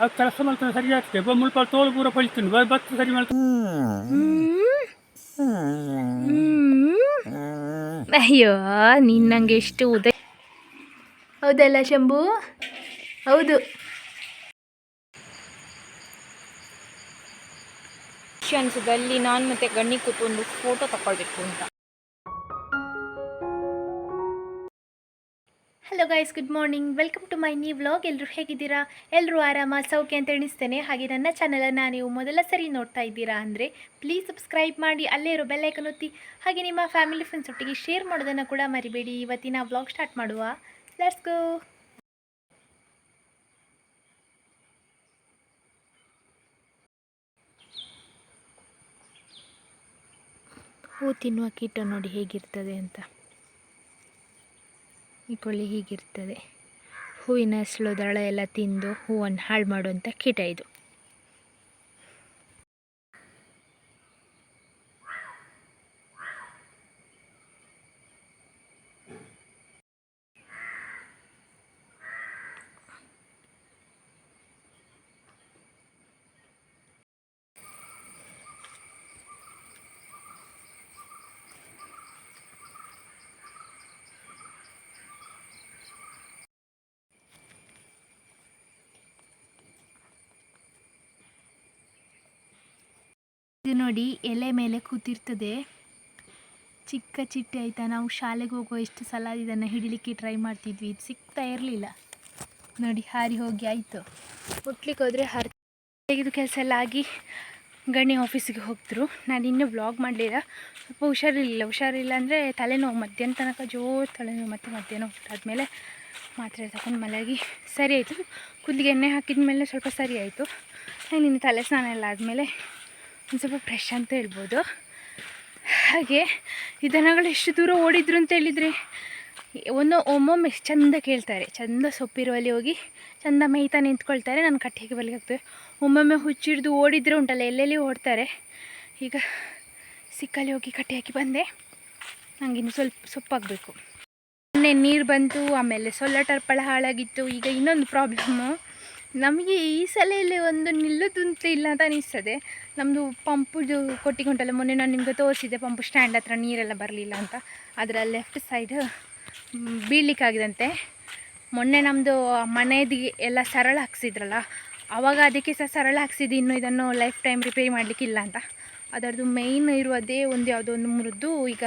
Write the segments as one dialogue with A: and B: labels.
A: ಆ ಕೆಲಸ ಮಾಡ್ತಾನೆ ಸರಿ ಆಗ್ತದೆ. ಬ- ಮುಲ್ಪ ತೋಳು ಪೂರ ಪಳಿತೀನಿ. ಭತ್ತ ಸರಿ ಮಾಡ್ತಾನೆ.
B: ಅಯ್ಯೋ ನೀನು ನಂಗೆ ಎಷ್ಟು ಉದಯ ಹೌದಲ್ಲ ಶಂಭು? ಹೌದು. ಅನ್ಸುತ್ತೆ ಅಲ್ಲಿ ನಾನು ಮತ್ತೆ ಗಣ್ಣಿ ಕೂತು ಒಂದು ಫೋಟೋ ತಗೊಳ್ಬೇಕು ಅಂತ. Guys good morning welcome to my new vlog ಎಲ್ಲರೂ ಹೇಗಿದ್ದೀರಾ? ಎಲ್ಲರೂ ಆರಾಮ? ಸೌಖ್ಯ ಅಂತ ಎಣಿಸ್ತೇನೆ. ಹಾಗೆ ನನ್ನ ಚಾನಲನ್ನು ನೀವು ಮೊದಲ ಸರಿ ನೋಡ್ತಾ ಇದ್ದೀರಾ ಅಂದರೆ ಪ್ಲೀಸ್ ಸಬ್ಸ್ಕ್ರೈಬ್ ಮಾಡಿ, ಅಲ್ಲೇ ಇರೋ ಬೆಲ್ಲೈಕನ್ ಒತ್ತಿ. ಹಾಗೆ ನಿಮ್ಮ ಫ್ಯಾಮಿಲಿ ಫ್ರೆಂಡ್ಸ್ ಒಟ್ಟಿಗೆ ಶೇರ್ ಮಾಡೋದನ್ನು ಕೂಡ ಮರಿಬೇಡಿ. ಇವತ್ತಿನ ವ್ಲಾಗ್ ಸ್ಟಾರ್ಟ್ ಮಾಡುವ. ಲೆಟ್ಸ್ ಗೋ ಹೂ ತಿನ್ನುವ ಕೀಟ ನೋಡಿ ಹೇಗಿರ್ತದೆ ಅಂತ. ಈ ಕೊಳ್ಳಿ ಹೀಗಿರ್ತದೆ. ಹೂವಿನ ಹೆಸಳು ದಳ ಎಲ್ಲ ತಿಂದು ಹೂವನ್ನು ಹಾಳು ಮಾಡುವಂಥ ಕೀಟ ಇದು. ನೋಡಿ ಎಲೆ ಮೇಲೆ ಕೂತಿರ್ತದೆ. ಚಿಕ್ಕ ಚಿಟ್ಟೆ ಆಯಿತಾ? ನಾವು ಶಾಲೆಗೆ ಹೋಗೋ ಎಷ್ಟು ಸಲ ಇದನ್ನು ಹಿಡಿಲಿಕ್ಕೆ ಟ್ರೈ ಮಾಡ್ತಿದ್ವಿ. ಇದು ಸಿಗ್ತಾ ಇರಲಿಲ್ಲ. ನೋಡಿ, ಹಾರಿ ಹೋಗಿ ಆಯಿತು. ಹುಟ್ಲಿಕ್ಕೆ ಹೋದರೆ ಹರ್ ತೆಗೆದು ಕೆಲಸ ಎಲ್ಲ ಆಗಿ ಗಣಿ ಆಫೀಸಿಗೆ ಹೋಗ್ತರು ನಾನು ಇನ್ನೂ ಬ್ಲಾಗ್ ಮಾಡಲಿಲ್ಲ. ಸ್ವಲ್ಪ ಹುಷಾರಿರಲಿಲ್ಲ. ಹುಷಾರಿಲ್ಲ ಅಂದರೆ ತಲೆನೋವು, ಮಧ್ಯಾಹ್ನ ತನಕ ಜೋರು ತಲೆನೋವು ಮತ್ತು ಮಧ್ಯಾಹ್ನ ಹುಟ್ಟಾದ್ಮೇಲೆ ಮಾತ್ರೆ ತಗೊಂಡು ಮಲಗಿ ಸರಿ ಆಯಿತು. ಕೂದಲಿಗೆ ಎಣ್ಣೆ ಹಾಕಿದ ಮೇಲೆ ಸ್ವಲ್ಪ ಸರಿ ಆಯಿತು. ನಿನ್ನ ತಲೆ ಸ್ನಾನ ಎಲ್ಲ ಆದಮೇಲೆ ಒಂದು ಸ್ವಲ್ಪ ಫ್ರೆಶ್ ಅಂತ ಹೇಳ್ಬೋದು. ಹಾಗೆ, ಈ ದನಗಳು ಎಷ್ಟು ದೂರ ಓಡಿದ್ರು ಅಂತ ಹೇಳಿದರೆ, ಒಂದು ಒಮ್ಮೊಮ್ಮೆ ಚಂದ ಕೇಳ್ತಾರೆ. ಚಂದ ಸೊಪ್ಪಿರುವಲ್ಲಿ ಹೋಗಿ ಚಂದ ಮೇಯ್ತಾ ನಿಂತ್ಕೊಳ್ತಾರೆ. ನಾನು ಕಟ್ಟಿಗೆ ಬಲಿಗೆ ಹಾಕ್ತೇವೆ? ಒಮ್ಮೊಮ್ಮೆ ಹುಚ್ಚಿಡ್ದು ಓಡಿದ್ರೆ ಉಂಟಲ್ಲ, ಎಲ್ಲೆಲ್ಲಿ ಓಡ್ತಾರೆ? ಈಗ ಸಿಕ್ಕಲ್ಲಿ ಹೋಗಿ ಕಟ್ಟಿ ಹಾಕಿ ಬಂದೆ. ನನಗಿನ್ನು ಸ್ವಲ್ಪ ಸೊಪ್ಪಾಗಬೇಕು. ಮೊನ್ನೆ ನೀರು ಬಂತು, ಆಮೇಲೆ ಸೊಲ್ಲ ಟರ್ಪಳ ಹಾಳಾಗಿತ್ತು, ಈಗ ಇನ್ನೊಂದು ಪ್ರಾಬ್ಲಮ್ಮು ನಮಗೆ ಈ ಸಲ ಇಲ್ಲಿ ಒಂದು ನಿಲ್ಲುದಂತ ಇಲ್ಲ ಅಂತ ಅನಿಸ್ತದೆ. ನಮ್ಮದು ಪಂಪುದು ಕೊಟ್ಟಿಕೊಂಡಲ್ಲ ಮೊನ್ನೆ ನಾನು ನಿಮಗೆ ತೋರಿಸಿದ್ದೆ ಪಂಪು ಸ್ಟ್ಯಾಂಡ್ ಹತ್ರ, ನೀರೆಲ್ಲ ಬರಲಿಲ್ಲ ಅಂತ. ಅದರ ಲೆಫ್ಟ್ ಸೈಡ್ ಬೀಳಲಿಕ್ಕಾಗಿದಂತೆ. ಮೊನ್ನೆ ನಮ್ಮದು ಮನೆದು ಎಲ್ಲ ಸರಳ ಹಾಕ್ಸಿದ್ರಲ್ಲ ಆವಾಗ ಅದಕ್ಕೆ ಸಹ ಸರಳ ಹಾಕ್ಸಿದ್ದು ಇನ್ನು ಇದನ್ನು ಲೈಫ್ ಟೈಮ್ ರಿಪೇರಿ ಮಾಡಲಿಕ್ಕಿಲ್ಲ ಅಂತ. ಅದರದ್ದು ಮೇಯ್ನ್ ಇರುವುದೇ ಒಂದು ಯಾವುದೋ ಒಂದು ಮುರಿದು ಈಗ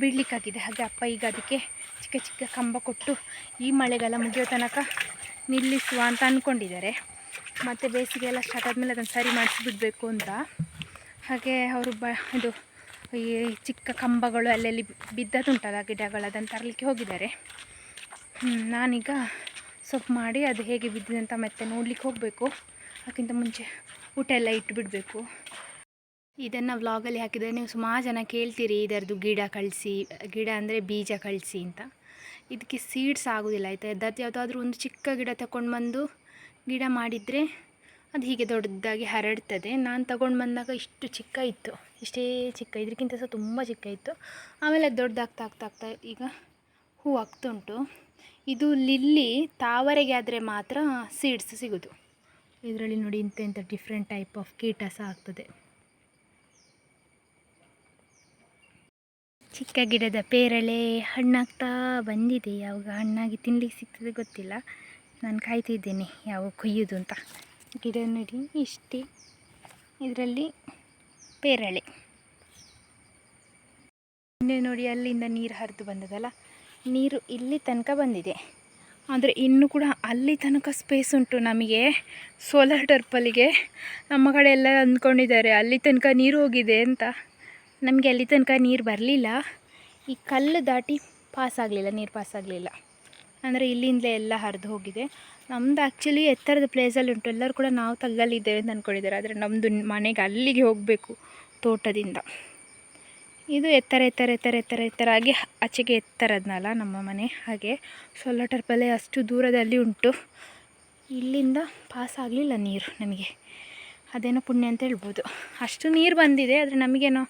B: ಬೀಳಲಿಕ್ಕಾಗಿದೆ. ಹಾಗೆ ಅಪ್ಪ ಈಗ ಅದಕ್ಕೆ ಚಿಕ್ಕ ಚಿಕ್ಕ ಕಂಬ ಕೊಟ್ಟು ಈ ಮಳೆಗಾಲ ಮುಗಿಯೋ ತನಕ ನಿಲ್ಲಿಸುವ ಅಂತ ಅಂದ್ಕೊಂಡಿದ್ದಾರೆ ಮತ್ತು ಬೇಸಿಗೆ ಎಲ್ಲ ಸ್ಟಾರ್ಟ್ ಆದಮೇಲೆ ಅದನ್ನು ಸರಿ ಮಾಡಿಸಿಬಿಡ್ಬೇಕು ಅಂತ. ಹಾಗೆ ಅವರು ಬ, ಇದು ಈ ಚಿಕ್ಕ ಕಂಬಗಳು ಅಲ್ಲೆಲ್ಲಿ ಬಿದ್ದದುಂಟಲ್ಲ ಗಿಡಗಳು, ಅದನ್ನು ತರಲಿಕ್ಕೆ ಹೋಗಿದ್ದಾರೆ. ನಾನೀಗ ಸೊಪ್ಪು ಮಾಡಿ ಅದು ಹೇಗೆ ಬಿದ್ದಿದೆ ಅಂತ ಮತ್ತೆ ನೋಡ್ಲಿಕ್ಕೆ ಹೋಗಬೇಕು. ಅದಕ್ಕಿಂತ ಮುಂಚೆ ಊಟ ಎಲ್ಲ ಇಟ್ಟುಬಿಡಬೇಕು ಇದನ್ನು ವ್ಲಾಗಲ್ಲಿ ಹಾಕಿದರೆ ನೀವು ಸುಮಾರು ಜನ ಕೇಳ್ತೀರಿ, ಇದರದ್ದು ಗಿಡ ಕಳಿಸಿ, ಗಿಡ ಅಂದರೆ ಬೀಜ ಕಳಿಸಿ ಅಂತ. ಇದಕ್ಕೆ ಸೀಡ್ಸ್ ಆಗೋದಿಲ್ಲ, ಆಯಿತಾ? ಅದರದ್ದು ಯಾವುದಾದ್ರೂ ಒಂದು ಚಿಕ್ಕ ಗಿಡ ತಗೊಂಡು ಬಂದು ಗಿಡ ಮಾಡಿದರೆ ಅದು ಹೀಗೆ ದೊಡ್ಡದಾಗಿ ಹರಡ್ತದೆ. ನಾನು ತಗೊಂಡು ಬಂದಾಗ ಇಷ್ಟು ಚಿಕ್ಕ ಇತ್ತು. ಇಷ್ಟೇ ಚಿಕ್ಕ ಇದಕ್ಕಿಂತ ಸಹ ತುಂಬ ಚಿಕ್ಕ ಇತ್ತು. ಆಮೇಲೆ ಅದು ದೊಡ್ಡದಾಗ್ತಾ ಆಗ್ತಾ ಆಗ್ತಾ ಈಗ ಹೂ ಆಗ್ತುಂಟು. ಇದು ಲಿಲ್ಲಿ ತಾವರೆಗೆ ಆದರೆ ಮಾತ್ರ ಸೀಡ್ಸ್ ಸಿಗೋದು. ಇದರಲ್ಲಿ ನೋಡಿ ಇಂಥ ಇಂಥ ಡಿಫ್ರೆಂಟ್ ಟೈಪ್ ಆಫ್ ಕೀಟ ಸಹ ಆಗ್ತದೆ. ಚಿಕ್ಕ ಗಿಡದ ಪೇರಳೆ ಹಣ್ಣಾಗ್ತಾ ಬಂದಿದೆ. ಯಾವಾಗ ಹಣ್ಣಾಗಿ ತಿನ್ಲಿಕ್ಕೆ ಸಿಗ್ತದೆ ಗೊತ್ತಿಲ್ಲ. ನಾನು ಕಾಯ್ತಿದ್ದೇನೆ ಯಾವಾಗ ಕೊಯ್ಯೋದು ಅಂತ. ಗಿಡ ನೋಡಿ, ಇಷ್ಟೇ. ಇದರಲ್ಲಿ ಪೇರಳೆ. ನಿನ್ನೆ ನೋಡಿ, ಅಲ್ಲಿಂದ ನೀರು ಹರಿದು ಬಂದದಲ್ಲ? ನೀರು ಇಲ್ಲಿ ತನಕ ಬಂದಿದೆ. ಆದರೆ ಇನ್ನೂ ಕೂಡ ಅಲ್ಲಿ ತನಕ ಸ್ಪೇಸ್ ಉಂಟು ನಮಗೆ. ಸೋಲಾರ್ ಟರ್ಪಲ್ಲಿಗೆ ನಮ್ಮ ಕಡೆ ಎಲ್ಲ ಅಂದ್ಕೊಂಡಿದ್ದಾರೆ, ಅಲ್ಲಿ ತನಕ ನೀರು ಹೋಗಿದೆ ಅಂತ. ನಮಗೆ ಅಲ್ಲಿ ತನಕ ನೀರು ಬರಲಿಲ್ಲ. ಈ ಕಲ್ಲು ದಾಟಿ ಪಾಸ್ ಆಗಲಿಲ್ಲ ನೀರು ಪಾಸ್ ಆಗಲಿಲ್ಲ ಅಂದರೆ ಇಲ್ಲಿಂದಲೇ ಎಲ್ಲ ಹರಿದು ಹೋಗಿದೆ. ನಮ್ಮದು ಆ್ಯಕ್ಚುಲಿ ಎತ್ತರದ ಪ್ಲೇಸಲ್ಲಿ ಉಂಟು. ಎಲ್ಲರೂ ಕೂಡ ನಾವು ತಗ್ಗಲ್ಲಿದ್ದೇವೆ ಅಂತ ಅಂದ್ಕೊಂಡಿದ್ದಾರೆ ಆದರೆ ನಮ್ಮದು ಮನೆಗೆ ಅಲ್ಲಿಗೆ ಹೋಗಬೇಕು ತೋಟದಿಂದ. ಇದು ಎತ್ತರ ಎತ್ತರ ಎತ್ತರ ಎತ್ತರ ಎತ್ತರ ಆಗಿ ಆಚೆಗೆ ಎತ್ತರದ್ನಲ್ಲ ನಮ್ಮ ಮನೆ. ಹಾಗೆ ಸೊಲ್ಲ ಟರ್ಪಲೆ ಅಷ್ಟು ದೂರದಲ್ಲಿ ಉಂಟು. ಇಲ್ಲಿಂದ ಪಾಸ್ ಆಗಲಿಲ್ಲ ನೀರು ನಮಗೆ. ಅದೇನೋ ಪುಣ್ಯ ಅಂತ ಹೇಳ್ಬೋದು. ಅಷ್ಟು ನೀರು ಬಂದಿದೆ, ಆದರೆ ನಮಗೇನೋ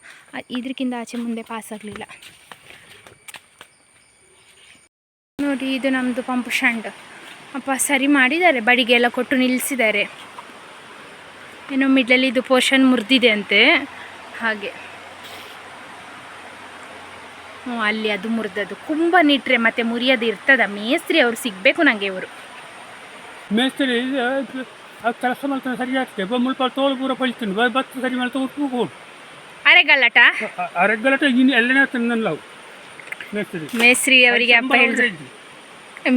B: ಇದ್ರಕ್ಕಿಂತ ಆಚೆ ಮುಂದೆ ಪಾಸ್ ಆಗಲಿಲ್ಲ. ನೋಡಿ, ಇದು ನಮ್ಮದು ಪಂಪ್ ಶಾಂಡ್ ಅಪ್ಪ ಸರಿ ಮಾಡಿದ್ದಾರೆ, ಬಡಿಗೆ ಎಲ್ಲ ಕೊಟ್ಟು ನಿಲ್ಲಿಸಿದ್ದಾರೆ ಏನೋ ಮಿಡ್ಲಲ್ಲಿ ಇದು ಪೋರ್ಷನ್ ಮುರಿದಿದೆ ಅಂತೆ. ಹಾಗೆ. ಹ್ಞೂ ಅಲ್ಲಿ ಅದು ಮುರಿದದು ಕುಂಬ ನಿಟ್ರೆ ಮತ್ತೆ ಮುರಿಯೋದು ಇರ್ತದ. ಮೇಸ್ತ್ರಿ ಅವ್ರು ಸಿಗಬೇಕು ನನಗೆ ಇವರು.
A: ಮೇಸ್ತ್ರಿ ಆ ಕೆಲಸ ಮಾಡ್ತಾರೆ ಸರಿ ಆಗ್ತದೆ ಒಬ್ಬ ತೋಲು ಪೂರ ಪಳಿತೀನಿ ಭತ್ತ ಸರಿ ಮಾಡ್ತಾ ಉಟ್ಟು ಹೋಗು
B: ಅರೆಗಲ್ಲಟ
A: ಅರೆಗಲಟ ಇನ್ನು ಎಲ್ಲನೇ ತಂದಲ್ಲ ನಾವು ಮೇಸ್ತ್ರಿ.
B: ಮೇಸ್ತ್ರಿ ಅವರಿಗೆ ಅಪ್ಪ ಹೇಳಿದ್ರು.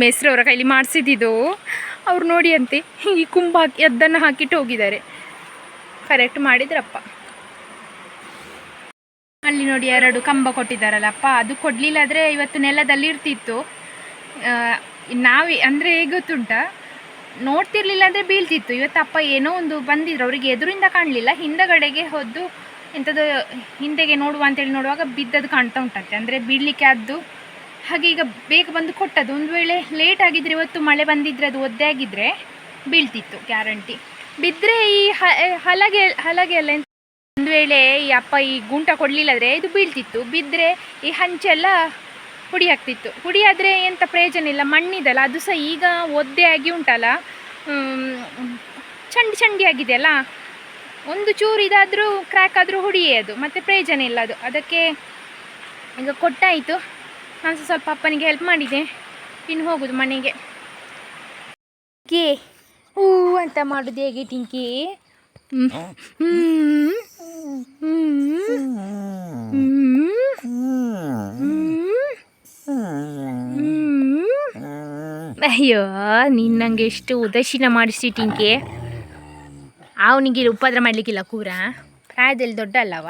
B: ಮೇಸ್ರಿ ಅವರ ಕೈಲಿ ಮಾಡಿಸಿದ್ದು ಅವ್ರು ನೋಡಿ ಅಂತೆ ಈ ಕುಂಬ ಹಾಕಿ ಅದನ್ನು ಹಾಕಿಟ್ಟು ಹೋಗಿದ್ದಾರೆ. ಕರೆಕ್ಟ್ ಮಾಡಿದ್ರಪ್ಪ. ಅಲ್ಲಿ ನೋಡಿ ಎರಡು ಕಂಬ ಕೊಟ್ಟಿದ್ದಾರಲ್ಲಪ್ಪ. ಅದು ಕೊಡಲಿಲ್ಲ ಆದರೆ ಇವತ್ತು ನೆಲದಲ್ಲಿ ಇರ್ತಿತ್ತು. ನಾವು ಅಂದರೆ ಹೇಗೆ ಗೊತ್ತುಂಟ? ನೋಡ್ತಿರ್ಲಿಲ್ಲ ಅಂದರೆ ಬೀಳ್ತಿತ್ತು. ಇವತ್ತು ಅಪ್ಪ ಏನೋ ಒಂದು ಬಂದಿದ್ರು. ಅವರಿಗೆ ಎದುರಿಂದ ಕಾಣಲಿಲ್ಲ. ಹಿಂದಗಡೆಗೆ ಹೊದ್ದು ಎಂಥದ್ದು ಹಿಂದೆಗೆ ನೋಡುವ ಅಂತೇಳಿ ನೋಡುವಾಗ ಬಿದ್ದದ್ದು ಕಾಣ್ತಾ ಉಂಟಂತೆ. ಅಂದರೆ ಬೀಳಲಿಕ್ಕೆ ಆದ್ದು ಹಾಗೆ ಈಗ ಬೇಗ ಬಂದು ಕೊಟ್ಟದ್ದು. ಒಂದು ವೇಳೆ ಲೇಟ್ ಆಗಿದ್ರೆ ಇವತ್ತು ಮಳೆ ಬಂದಿದ್ರೆ ಅದು ಒದ್ದೆ ಆಗಿದ್ರೆ ಬೀಳ್ತಿತ್ತು ಗ್ಯಾರಂಟಿ ಬಿದ್ದರೆ ಈ ಹಲಗೆ ಹಲಗೆ ಎಂತ ಒಂದು ವೇಳೆ ಈ ಅಪ್ಪ ಈ ಗುಂಟ ಕೊಡಲಿಲ್ಲದ್ರೆ ಇದು ಬೀಳ್ತಿತ್ತು. ಬಿದ್ದರೆ ಈ ಹಂಚೆಲ್ಲ ಹುಡಿ ಆಗ್ತಿತ್ತು ಹುಡಿ ಆದರೆ ಎಂಥ ಪ್ರಯೋಜನ ಇಲ್ಲ. ಮಣ್ಣಿದಲ್ಲ ಅದು ಸಹ ಈಗ ಒದ್ದೆ ಆಗಿ ಉಂಟಲ್ಲ. ಚಂಡಿ ಚಂಡಿ ಆಗಿದೆ ಅಲ್ಲ. ಒಂದು ಚೂರು ಇದಾದರೂ ಕ್ರ್ಯಾಕ್ ಆದರೂ ಹುಡಿಯೇ ಅದು. ಮತ್ತು ಪ್ರಯೋಜನ ಇಲ್ಲ ಅದು. ಅದಕ್ಕೆ ಈಗ ಕೊಟ್ಟಾಯಿತು. ನಾನು ಸಹ ಸ್ವಲ್ಪ ಅಪ್ಪನಿಗೆ ಹೆಲ್ಪ್ ಮಾಡಿದೆ. ಇನ್ನು ಹೋಗುದು ಮನೆಗೆ. ಕೇ ಹೂ ಅಂತ ಮಾಡೋದು ಹೇಗೆ ಟಿಂಕಿ? ಹ್ಮ್. ಅಯ್ಯೋ, ನೀನು ನನಗೆ ಎಷ್ಟು ಟಿಂಕೆ. ಅವನಿಗೆ ಉಪದ್ರ ಮಾಡಲಿಕ್ಕಿಲ್ಲ ಕೂರ. ಪ್ರಾಯದಲ್ಲಿ ದೊಡ್ಡ ಅಲ್ಲವ?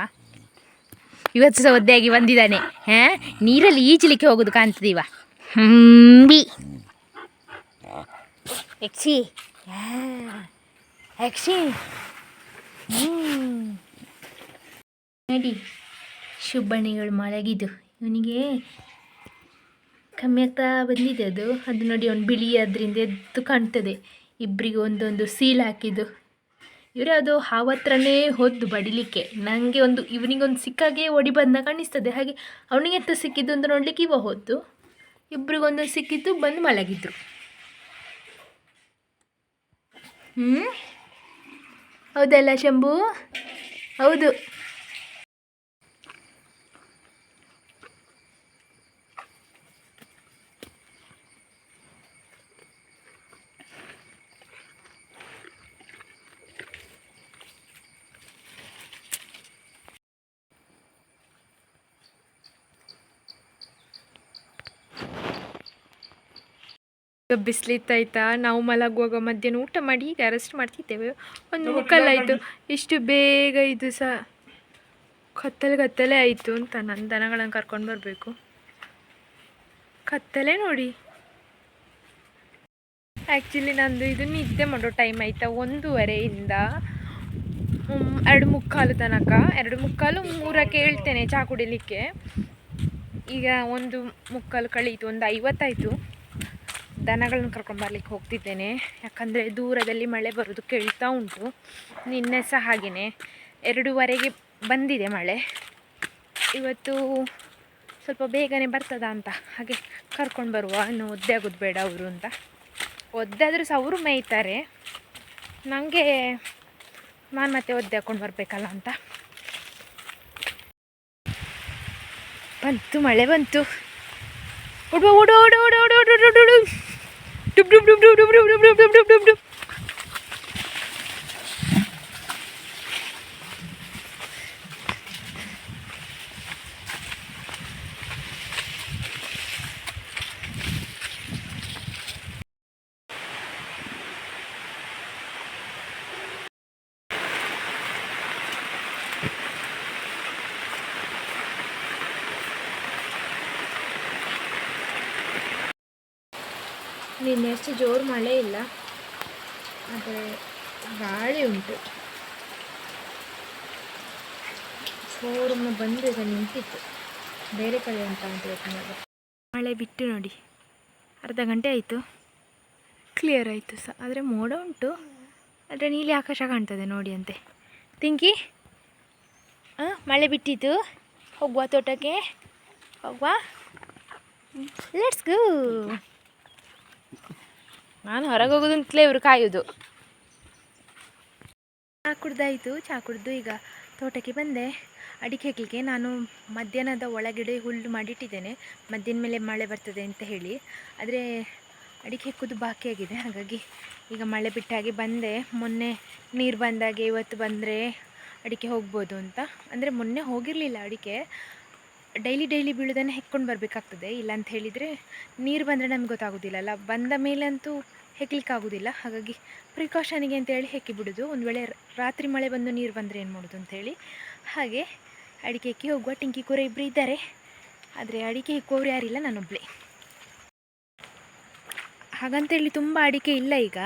B: ಇವತ್ತು ಸಹ ಒದ್ದೆಯಾಗಿ ಬಂದಿದ್ದಾನೆ. ಹಾಂ? ನೀರಲ್ಲಿ ಈಜಲಿಕ್ಕೆ ಹೋಗೋದು ಕಾಣ್ತದೀವ? ಹಂಬಿ ಯಕ್ಷಿ. ಯಕ್ಷಿ. ನೋಡಿ, ಶುಭಣಿಗಳು ಮಲಗಿದ್ದು. ಇವನಿಗೆ ಕಮ್ಮಿ ಆಗ್ತಾ ಬಂದಿದೆ ಅದು. ಅದು ನೋಡಿ ಅವ್ನು ಬಿಳಿ ಅದರಿಂದ ಎದ್ದು ಕಾಣ್ತದೆ. ಇಬ್ಬರಿಗೂ ಒಂದೊಂದು ಸೀಲ್ ಹಾಕಿದ್ದು. ಇವರೇ, ಅದು ಹಾವತ್ರನೇ ಹೊದ್ದು ಬಡಿಲಿಕ್ಕೆ. ನನಗೆ ಒಂದು, ಇವನಿಗೊಂದು ಸಿಕ್ಕಾಗೆ ಒಡಿ ಬಂದ ಕಾಣಿಸ್ತದೆ. ಹಾಗೆ ಅವನಿಗೆ ಎಂತ ಸಿಕ್ಕಿದ್ದು ಅಂತ ನೋಡ್ಲಿಕ್ಕೆ ಇವ ಹೋದ್ದು. ಇಬ್ಬರಿಗೊಂದು ಸಿಕ್ಕಿದ್ದು, ಬಂದು ಮಲಗಿದ್ರು. ಹ್ಞೂ ಹೌದಲ್ಲ ಶಂಭು? ಹೌದು. ಬಿಸಿಲಿತ್ತಾಯ್ತಾ? ನಾವು ಮಲಗುವಾಗ ಮಧ್ಯಾಹ್ನ ಊಟ ಮಾಡಿ ಈಗ ಅರೆಸ್ಟ್ ಮಾಡ್ತಿದ್ದೇವೆ. ಒಂದು ಮುಕ್ಕಲ್ಲಾಯಿತು ಇಷ್ಟು ಬೇಗ ಇದು ಸಹ ಕತ್ತಲೆ ಕತ್ತಲೆ ಆಯಿತು ಅಂತ ನನ್ನ ದನಗಳನ್ನು ಕರ್ಕೊಂಡು ಬರಬೇಕು. ಕತ್ತಲೆ ನೋಡಿ. ಆ್ಯಕ್ಚುಲಿ ನಂದು ಇದು ನಿದ್ದೆ ಮಾಡೋ ಟೈಮ್ ಆಯಿತಾ? ಒಂದೂವರೆಯಿಂದ ಎರಡು ಮುಕ್ಕಾಲು ತನಕ. ಎರಡು ಮುಕ್ಕಾಲು ಮೂರಕ್ಕೆ ಹೇಳ್ತೇನೆ ಚಹಾ ಕುಡಿಲಿಕ್ಕೆ. ಈಗ ಒಂದು ಮುಕ್ಕಾಲು ಕಳೀತು ಒಂದು ಐವತ್ತಾಯಿತು. ದನಗಳನ್ನ ಕರ್ಕೊಂಡು ಬರ್ಲಿಕ್ಕೆ ಹೋಗ್ತಿದ್ದೇನೆ. ಯಾಕಂದರೆ ದೂರದಲ್ಲಿ ಮಳೆ ಬರೋದು ಕೇಳ್ತಾ ಉಂಟು. ನಿನ್ನೆ ಸಹ ಹಾಗೆಯೇ ಎರಡೂವರೆಗೆ ಬಂದಿದೆ ಮಳೆ. ಇವತ್ತು ಸ್ವಲ್ಪ ಬೇಗನೆ ಬರ್ತದ ಅಂತ. ಹಾಗೆ ಕರ್ಕೊಂಡು ಬರುವ ಇನ್ನು ಒದ್ದೆ ಆಗೋದು ಬೇಡ ಅವರು ಅಂತ. ಒದ್ದೆ ಆದರೂ ಸಹ ಅವರು ಮೇಯ್ತಾರೆ. ನನಗೆ ನಾನು ಮತ್ತೆ ಒದ್ದೆ ಹಾಕ್ಕೊಂಡು ಬರಬೇಕಲ್ಲ ಅಂತ. ಬಂತು ಮಳೆ ಬಂತು. উঠবো উঠো উঠো উঠো উঠো উঠো উঠো উঠো ডুব ডুব ডুব ডুব ডুব ডুব ডুব ডুব ডুব ডুব ನಿನ್ನೆಷ್ಟು ಜೋರು ಮಳೆ ಇಲ್ಲ. ಆದರೆ ಗಾಳಿ ಉಂಟು. ಶೋರೂಮ್ನ ಬಂದು ಈಗ ನಿಂತಿತ್ತು. ಬೇರೆ ಕಡೆ ಅಂತ ಅಂತ ಮಳೆ ಬಿಟ್ಟು ನೋಡಿ. ಅರ್ಧ ಗಂಟೆ ಆಯಿತು. ಕ್ಲಿಯರ್ ಆಯಿತು ಸಹ ಆದರೆ ಮೋಡ ಉಂಟು. ಆದರೆ ನೀಲಿ ಆಕಾಶ ಕಾಣ್ತದೆ ನೋಡಿ ಅಂತೆ. ತಿಂಕಿ? ಹಾಂ ಮಳೆ ಬಿಟ್ಟಿತ್ತು. ಹೋಗುವ ತೋಟಕ್ಕೆ. ಹೋಗುವ. ಲೆಟ್ಸ್ ಗೋ ನಾನು ಹೊರಗೆ ಹೋಗೋದಂತಲೇ ಇವರು ಕಾಯೋದು. ಚಹಾ ಕುಡ್ದಾಯಿತು ಚಹಾ ಕುಡ್ದು ಈಗ ತೋಟಕ್ಕೆ ಬಂದೆ. ಅಡಿಕೆ ಹಾಕಲಿಕ್ಕೆ ನಾನು ಮಧ್ಯಾಹ್ನದ ಒಳಗಡೆ ಹುಲ್ಲು ಮಾಡಿಟ್ಟಿದ್ದೇನೆ. ಮಧ್ಯಾಹ್ನ ಮೇಲೆ ಮಳೆ ಬರ್ತದೆ ಅಂತ ಹೇಳಿ. ಆದರೆ ಅಡಿಕೆ ಹಾಕೋದು ಬಾಕಿ ಆಗಿದೆ, ಹಾಗಾಗಿ ಈಗ ಮಳೆ ಬಿಟ್ಟಾಗಿ ಬಂದೆ. ಮೊನ್ನೆ ನೀರು ಬಂದಾಗೆ ಇವತ್ತು ಬಂದರೆ ಅಡಿಕೆ ಹೋಗ್ಬೋದು ಅಂತ. ಅಂದರೆ ಮೊನ್ನೆ ಹೋಗಿರಲಿಲ್ಲ ಅಡಿಕೆ. ಡೈಲಿ ಡೈಲಿ ಬೀಳೋದನ್ನು ಹೆಕ್ಕೊಂಡು ಬರಬೇಕಾಗ್ತದೆ. ಇಲ್ಲ ಅಂತ ಹೇಳಿದರೆ ನೀರು ಬಂದರೆ ನಮ್ಗೆ ಗೊತ್ತಾಗೋದಿಲ್ಲಲ್ಲ ಬಂದ ಮೇಲೆ ಅಂತೂ ಹೆಕ್ಲಿಕ್ಕೆ ಆಗೋದಿಲ್ಲ. ಹಾಗಾಗಿ ಪ್ರಿಕಾಷನಿಗೆ ಅಂತೇಳಿ ಹೆಕ್ಕಿ ಬಿಡೋದು. ಒಂದು ವೇಳೆ ರಾತ್ರಿ ಮಳೆ ಬಂದು ನೀರು ಬಂದರೆ ಏನು ಮಾಡೋದು ಅಂಥೇಳಿ ಹಾಗೆ ಅಡಿಕೆ ಹೆಕ್ಕಿ ಹೋಗುವ. ಟಿಂಕಿ ಕೂರ ಇಬ್ಬರು ಇದ್ದಾರೆ. ಆದರೆ ಅಡಿಕೆ ಹಿಕ್ಕೋರು ಯಾರಿಲ್ಲ ನಾನೊಬ್ಬಳೆ ಹಾಗಂತೇಳಿ ತುಂಬ ಅಡಿಕೆ ಇಲ್ಲ ಈಗ.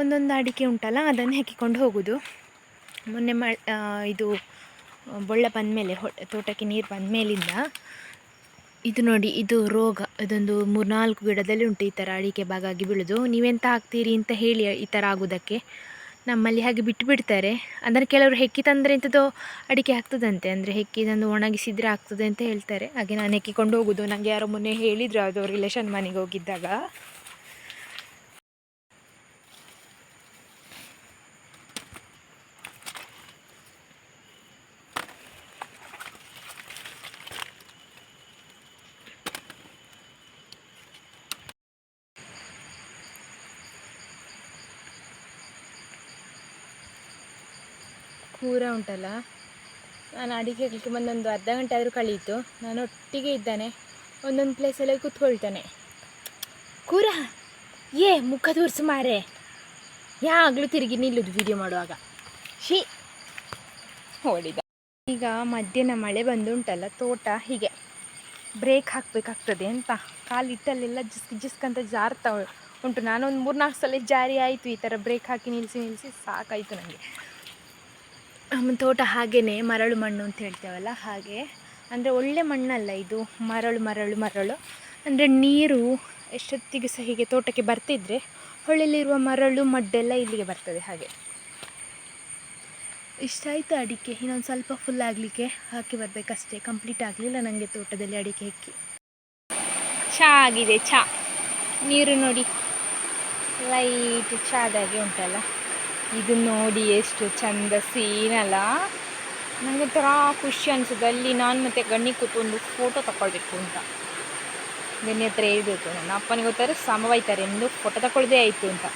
B: ಒಂದೊಂದು ಅಡಿಕೆ ಉಂಟಲ್ಲ, ಅದನ್ನು ಹೆಕ್ಕಿಕೊಂಡು ಹೋಗೋದು. ಮೊನ್ನೆ ಮ ಇದು ಬೊಳ್ಳ ಬಂದಮೇಲೆ, ಹೊ, ತೋಟಕ್ಕೆ ನೀರು ಬಂದ ಮೇಲಿಂದ ಇದು ನೋಡಿ, ಇದು ರೋಗ. ಇದೊಂದು ಮೂರ್ನಾಲ್ಕು ಗಿಡದಲ್ಲಿ ಉಂಟು ಈ ಥರ ಅಡಿಕೆ ಬಾಗಾಗಿ ಬೀಳೋದು. ನೀವೆಂತ ಹಾಕ್ತೀರಿ ಅಂತ ಹೇಳಿ ಈ ಥರ ಆಗೋದಕ್ಕೆ ನಮ್ಮಲ್ಲಿ ಹಾಗೆ ಬಿಟ್ಟು ಬಿಡ್ತಾರೆ. ಅಂದರೆ ಕೆಲವರು ಹೆಕ್ಕಿ ತಂದರೆ ಇಂಥದ್ದು ಅಡಿಕೆ ಆಗ್ತದಂತೆ. ಅಂದರೆ ಹೆಕ್ಕಿ ತಂದು ಒಣಗಿಸಿದರೆ ಆಗ್ತದೆ ಅಂತ ಹೇಳ್ತಾರೆ. ಹಾಗೆ ನಾನು ಹೆಕ್ಕಿಕೊಂಡು ಹೋಗೋದು. ನನಗೆ ಯಾರೋ ಮೊನ್ನೆ ಹೇಳಿದರು ಅದು ರಿಲೇಷನ್ ಮನೆಗೆ ಹೋಗಿದ್ದಾಗ. ಕೂರ ಉಂಟಲ್ಲ. ನಾನು ಅಡಿಗೆ ಹಾಕಲಿಕ್ಕೆ ಬಂದೊಂದು ಅರ್ಧ ಗಂಟೆ ಆದರೂ ಕಳೀತು. ನಾನು ಒಟ್ಟಿಗೆ ಇದ್ದಾನೆ. ಒಂದೊಂದು ಪ್ಲೇಸಲ್ಲಿ ಕೂತ್ಕೊಳ್ತಾನೆ. ಕೂರ ಏ ಮುಖ ತೋರಿಸು ಮಾರೆ. ಯಾವಾಗಲೂ ತಿರುಗಿ ನಿಲ್ಲುದು ವಿಡಿಯೋ ಮಾಡುವಾಗ. ಶಿ ಹೊಡಿದ ಈಗ ಮಧ್ಯಾಹ್ನ ಮಳೆ ಬಂದು ಉಂಟಲ್ಲ ತೋಟ ಹೀಗೆ. ಬ್ರೇಕ್ ಹಾಕಬೇಕಾಗ್ತದೆ ಅಂತ. ಕಾಲಿಟ್ಟಲ್ಲೆಲ್ಲ ಜಿಸ್ಕ್ ಜಿಸ್ಕ್ ಅಂತ ಜಾರ್ತಾ ಉಂಟು. ನಾನೊಂದು ಮೂರ್ನಾಲ್ಕು ಸಲ ಜಾರಿ ಆಯಿತು ಈ ಥರ ಬ್ರೇಕ್ ಹಾಕಿ ನಿಲ್ಲಿಸಿ ನಿಲ್ಲಿಸಿ ಸಾಕಾಯಿತು ನನಗೆ ನಮ್ಮ ತೋಟ ಹಾಗೇ ಮರಳು ಮಣ್ಣು ಅಂತ ಹೇಳ್ತೇವಲ್ಲ ಹಾಗೆ. ಅಂದರೆ ಒಳ್ಳೆ ಮಣ್ಣಲ್ಲ ಇದು, ಮರಳು ಮರಳು ಮರಳು. ಅಂದರೆ ನೀರು ಎಷ್ಟೊತ್ತಿಗೆ ಸಹ ಹೀಗೆ ತೋಟಕ್ಕೆ ಬರ್ತಿದ್ರೆ ಹೊಳೆಯಲ್ಲಿರುವ ಮರಳು, ಮಡ್ಡೆಲ್ಲ ಇಲ್ಲಿಗೆ ಬರ್ತದೆ ಹಾಗೆ. ಇಷ್ಟ ಆಯಿತು ಅಡಿಕೆ, ಇನ್ನೊಂದು ಸ್ವಲ್ಪ ಫುಲ್ ಆಗಲಿಕ್ಕೆ. ಹಾಕಿ ಬರಬೇಕಷ್ಟೇ ಕಂಪ್ಲೀಟ್ ಆಗಲಿಲ್ಲ ನನಗೆ ತೋಟದಲ್ಲಿ ಅಡಿಕೆ ಹೆಕ್ಕಿ ಚಹಾ ಆಗಿದೆ ಚಹಾ ನೀರು ನೋಡಿ. ಲೈಟ್ ಚಾದಾಗೆ ಉಂಟಲ್ಲ. ಇದು ನೋಡಿ ಎಷ್ಟು ಚಂದ ಸೀನಲ್ಲ ನನಗೆ ಥರ ಖುಷಿ ಅನಿಸುತ್ತೆ. ಅಲ್ಲಿ ನಾನು ಮತ್ತು ಗಣ್ಣಿ ಕೂತ್ಕೊಂಡು ಫೋಟೋ ತಗೊಳ್ಬೇಕು ಅಂತ. ನಿನ್ನೆ ಹತ್ರ ಹೇಳ್ಬೇಕು, ನನ್ನ ಅಪ್ಪನಿಗೆ ಗೊತ್ತಾರೆ ಸಮವಾಯ್ತಾರೆ ಎಂದು ಫೋಟೋ ತಗೊಳ್ಳದೇ ಆಯಿತು ಅಂತ.